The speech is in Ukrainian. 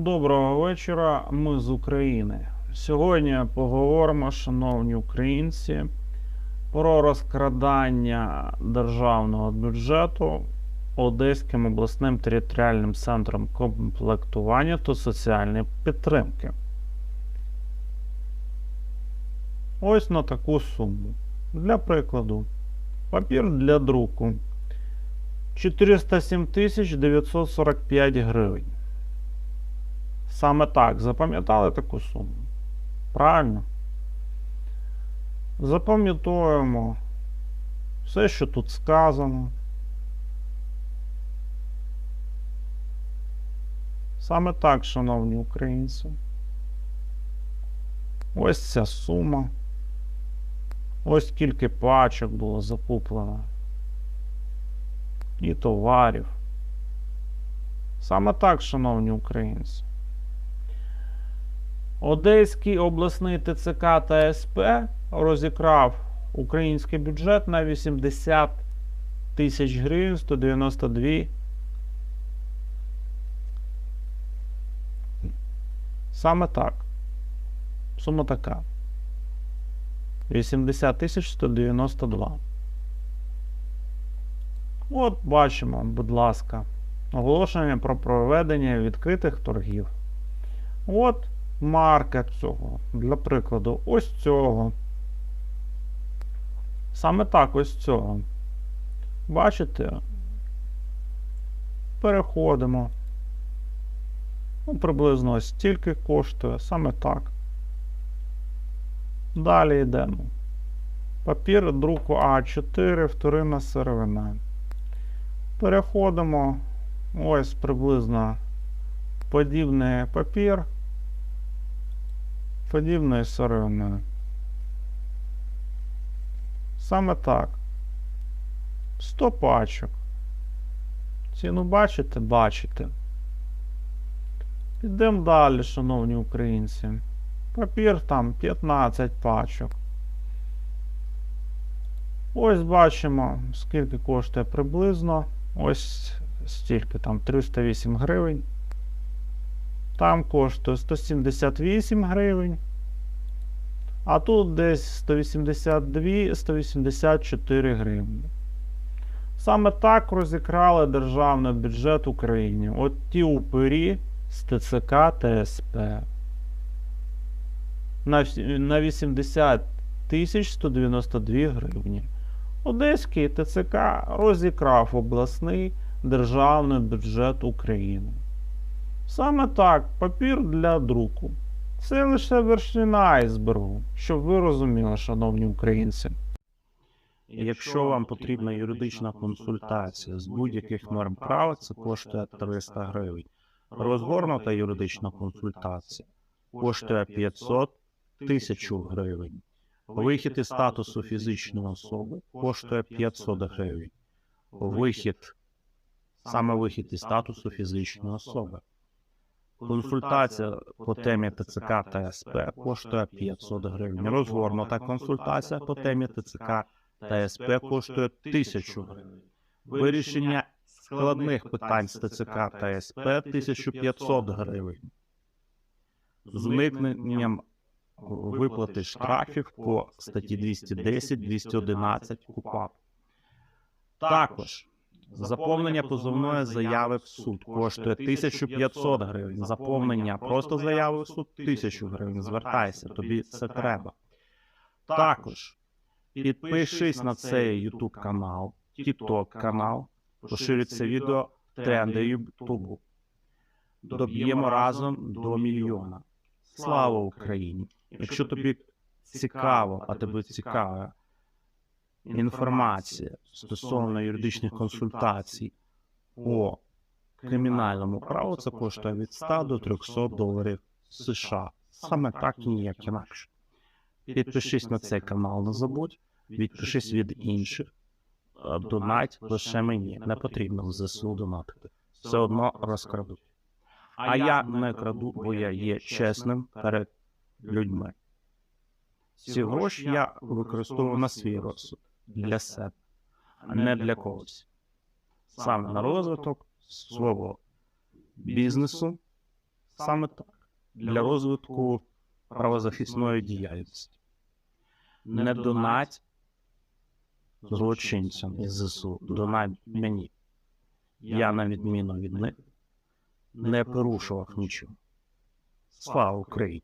Доброго вечора, ми з України. Сьогодні поговоримо, шановні українці, про розкрадання державного бюджету Одеським обласним територіальним центром комплектування та соціальної підтримки. Ось на таку суму. Для прикладу, папір для друку 407 945 гривень. Саме так, запам'ятали таку суму? Правильно? Запам'ятовуємо все, що тут сказано. Саме так, шановні українці. Ось ця сума. Ось скільки пачок було закуплено. І товарів. Саме так, шановні українці. Одеський обласний ТЦК та СП розікрав український бюджет на 80 тисяч гривень 192. Саме так. Сума така. 80 тисяч 192. От бачимо, будь ласка, оголошення про проведення відкритих торгів. От марка цього. Для прикладу, ось цього. Саме так ось цього. Бачите? Переходимо. Ну, приблизно ось стільки коштує, саме так. Далі йдемо. Папір друку А4, вторинна сировина. Переходимо. Ось приблизно подібний папір подібної сировини. Саме так. 100 пачок. Ціну бачите? Бачите. Підемо далі, шановні українці. Папір там 15 пачок. Ось бачимо, скільки коштує приблизно. Ось стільки там 308 гривень. Там коштує 178 гривень. А тут десь 182-184 гривні. Саме так розікрали державний бюджет України. От ті упирі з ТЦК та СП. На, на 80 тисяч 192 гривні. Одеський ТЦК розікрав обласний державний бюджет України. Саме так, папір для друку. Це лише вершина айсбергу, щоб ви розуміли, шановні українці. Якщо вам потрібна юридична консультація з будь-яких норм права, це коштує 300 гривень. Розгорнута юридична консультація коштує 500 1000 гривень. Вихід із статусу фізичної особи коштує 500 гривень. Вихід, саме вихід із статусу фізичної особи. Консультація по темі ТЦК та СП коштує 500 гривень. Розгорнута консультація по темі ТЦК та СП коштує 1000 гривень. Вирішення складних питань з ТЦК та СП 1500 гривень. З уникненням виплати штрафів по статті 210-211 КУПАП. Також заповнення позовної заяви в суд коштує 1500 гривень. Заповнення просто заяви в суд 1000 гривень. Звертайся, тобі це треба. Також підпишись на цей YouTube канал, TikTok канал, поширюй це відео тренди Ютубу. Доб'ємо разом до мільйона. Слава Україні! Якщо тобі цікаво, а тебе цікава інформація стосовно юридичних консультацій по кримінальному праву, це коштує від 100 до 300 доларів США. Саме так і ніяк інакше. Підпишись на цей канал, не забудь, відпишись від інших. Е, Донать лише мені, не потрібно в ЗСУ донатити. Все одно розкрадуть. А я не краду, бо я є чесним перед людьми. Ці гроші я використовую на свій розсуд для себе, а не для когось. Саме на розвиток свого бізнесу, Саме так. Для розвитку правозахисної діяльності. Не донать злочинцям із ЗСУ, донать мені. Я, на відміну від них, не порушував нічого. Слава Україні!